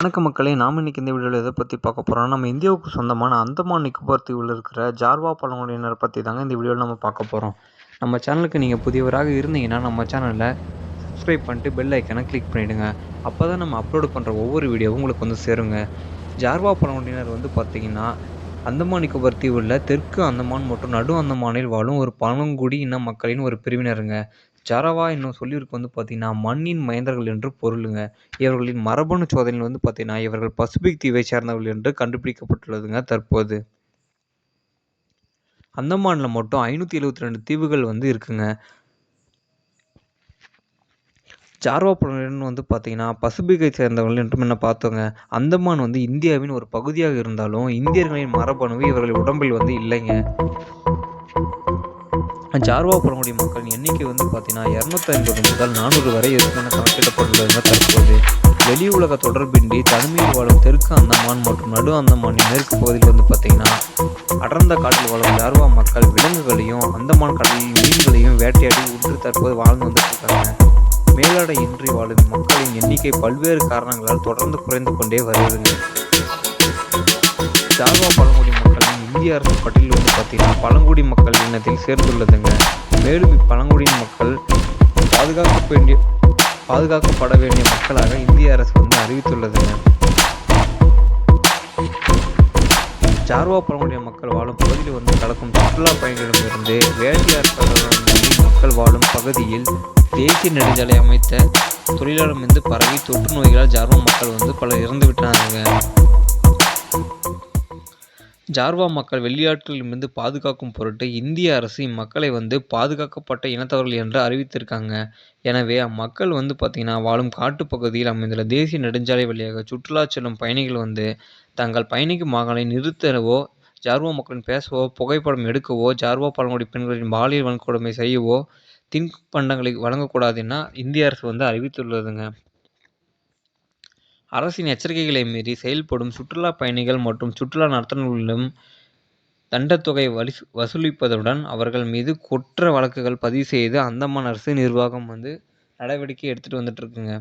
வணக்க மக்களே நாம் இன்றைக்கி இந்த வீடியோவில் எதை பற்றி பார்க்க போகிறோம் நம்ம இந்தியாவுக்கு சொந்தமான அந்தமான் நிக்கோபார் தீவில் இருக்கிற ஜார்வா பழங்குடியினர் பற்றி தாங்க இந்த வீடியோவில் நம்ம பார்க்க போகிறோம் நம்ம சேனலுக்கு நீங்கள் புதியவராக இருந்தீங்கன்னா நம்ம சேனலில் சப்ஸ்கிரைப் பண்ணிட்டு பெல் ஐக்கனை கிளிக் பண்ணிவிடுங்க அப்போ தான் நம்ம அப்லோடு பண்ணுற ஒவ்வொரு வீடியோவும் உங்களுக்கு வந்து சேருங்க. ஜார்வா பழங்குடியினர் வந்து பார்த்திங்கன்னா அந்தமான் நிக்கோபார் தீவில் தெற்கு அந்தமான் மற்றும் நடு அந்தமானில் வாழும் ஒரு பழங்குடி இன மக்களின் ஒரு பிரிவினருங்க. ஜரவா என்னும் சொல்லிற்கு வந்து பார்த்தீங்கன்னா மண்ணின் மயந்தர்கள் என்று பொருளுங்க. இவர்களின் மரபணு சோதனையில் வந்து பார்த்திங்கன்னா இவர்கள் பசிபிக் தீவை சேர்ந்தவர்கள் என்று கண்டுபிடிக்கப்பட்டுள்ளதுங்க தற்போது. அந்தமானில் மட்டும் ஐநூற்றி எழுபத்தி ரெண்டு தீவுகள் வந்து இருக்குங்க. ஜார்வா புலன் வந்து பார்த்திங்கன்னா பசிபிக்கை சேர்ந்தவர்கள் என்று முன்ன பார்த்தோங்க? அந்தமான் வந்து இந்தியாவின் ஒரு பகுதியாக இருந்தாலும் இந்தியர்களின் மரபணுவு இவர்களின் உடம்பில் வந்து இல்லைங்க. ஜார்வா பழங்குடி மக்களின் எண்ணிக்கை வந்து பார்த்தீங்கன்னா இரநூத்தி ஐம்பது முதல் நானூறு வரை இருக்குமென கணக்கிடப்பட்டுள்ளதாக தற்போது வெளி உலக தொடர்பின்றி தனிமையில் வாழும் தெற்கு அந்தமான் மற்றும் நடு அந்தமானின் மேற்கு பகுதியில் வந்து பார்த்தீங்கன்னா அடர்ந்த காட்டில் வாழும் ஜார்வா மக்கள் விலங்குகளையும் அந்தமான் கடலில் மீன்களையும் வேட்டையாடி உற்று தற்போது வாழ்ந்து வந்துட்டு இருக்காங்க மேலாடை இன்றி வாழும் மக்களின் எண்ணிக்கை பல்வேறு காரணங்களால் தொடர்ந்து குறைந்து கொண்டே வருகிறது. ஜார்வா பழங்குடி இந்திய அரசு பட்டியல் வந்து பார்த்தீங்கன்னா பழங்குடி மக்கள் இனத்தில் சேர்ந்துள்ளதுங்க. மேலும் இப்பழங்குடியின் மக்கள் பாதுகாக்க வேண்டிய பாதுகாக்கப்பட வேண்டிய மக்களாக இந்திய அரசு வந்து அறிவித்துள்ளதுங்க. ஜார்வா பழங்குடிய மக்கள் வாழும் பகுதியில் வந்து கடக்கும் சுற்றுலா பயணிகளிடமிருந்து வேட்டியார் மக்கள் வாழும் பகுதியில் தேசிய நெடுஞ்சாலை அமைத்த தொழிலாளர் வந்து பரவி தொற்று நோய்களால் ஜார்வா மக்கள் வந்து பலர் இறந்து விட்டாங்க ஜார்வா மக்கள் வெளியாட்களிடமிருந்து பாதுகாக்கும் பொருட்டு இந்திய அரசு இம்மக்களை வந்து பாதுகாக்கப்பட்ட இனத்தவர்கள் என்று அறிவித்திருக்காங்க. எனவே அம்மக்கள் வந்து பார்த்திங்கன்னா வாழும் காட்டுப்பகுதியில் அமைந்துள்ள தேசிய நெடுஞ்சாலை வழியாக சுற்றுலா செல்லும் பயணிகள் வந்து தங்கள் பயணிக்கும் வாகனங்களை நிறுத்தவோ ஜார்வா மக்களின் பேசவோ புகைப்படம் எடுக்கவோ ஜார்வா பழங்குடி பெண்களின் பாலியல் வன்கொடுமை செய்யவோ தின்பண்டங்களை வழங்கக்கூடாதுன்னா இந்திய அரசு வந்து அறிவித்துள்ளதுங்க. அரசின் எச்சரிக்கைகளை மீறி செயல்படும் சுற்றுலா பயணிகள் மற்றும் சுற்றுலா நடத்துனர்களிடம் தண்டத்தொகை வலி வசூலிப்பதுடன் அவர்கள் மீது குற்ற வழக்குகள் பதிவு செய்து அந்தமான் அரசு நிர்வாகம் வந்து நடவடிக்கை எடுத்துகிட்டு வந்துட்டுருக்குங்க.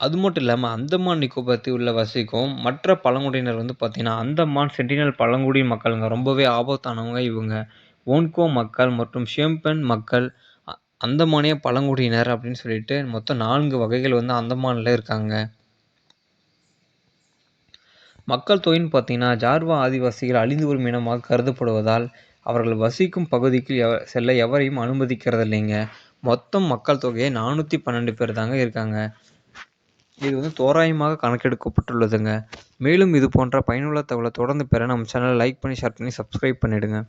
அது மட்டும் இல்லாமல் அந்தமான் நிக்கோபார் உள்ள வசிக்கும் மற்ற பழங்குடியினர் வந்து பார்த்திங்கன்னா அந்தமான் சென்டினல் பழங்குடி மக்களுங்க. ரொம்பவே ஆபத்தானவங்க இவங்க. ஓன்கோ மக்கள் மற்றும் ஷியம்பென் மக்கள் அந்தமானிய பழங்குடியினர் அப்படின்னு சொல்லிட்டு மொத்தம் நான்கு வகைகள் வந்து அந்தமானில் இருக்காங்க. மக்கள் தொகைன்னு பார்த்தீங்கன்னா ஜார்வா ஆதிவாசிகள் அழிந்து வரும் இனமாக கருதப்படுவதால் அவர்கள் வசிக்கும் பகுதிக்கு எவ செல்ல எவரையும் அனுமதிக்கிறது இல்லைங்க மொத்தம் மக்கள் தொகையை நானூற்றி பன்னெண்டு பேர் தாங்க இருக்காங்க. இது வந்து தோராயமாக கணக்கெடுக்கப்பட்டுள்ளதுங்க. மேலும் இது போன்ற பயனுள்ள தகவலை தொடர்ந்து பெற நம்ம சேனலை லைக் பண்ணி ஷேர் பண்ணி சப்ஸ்கிரைப் பண்ணிவிடுங்க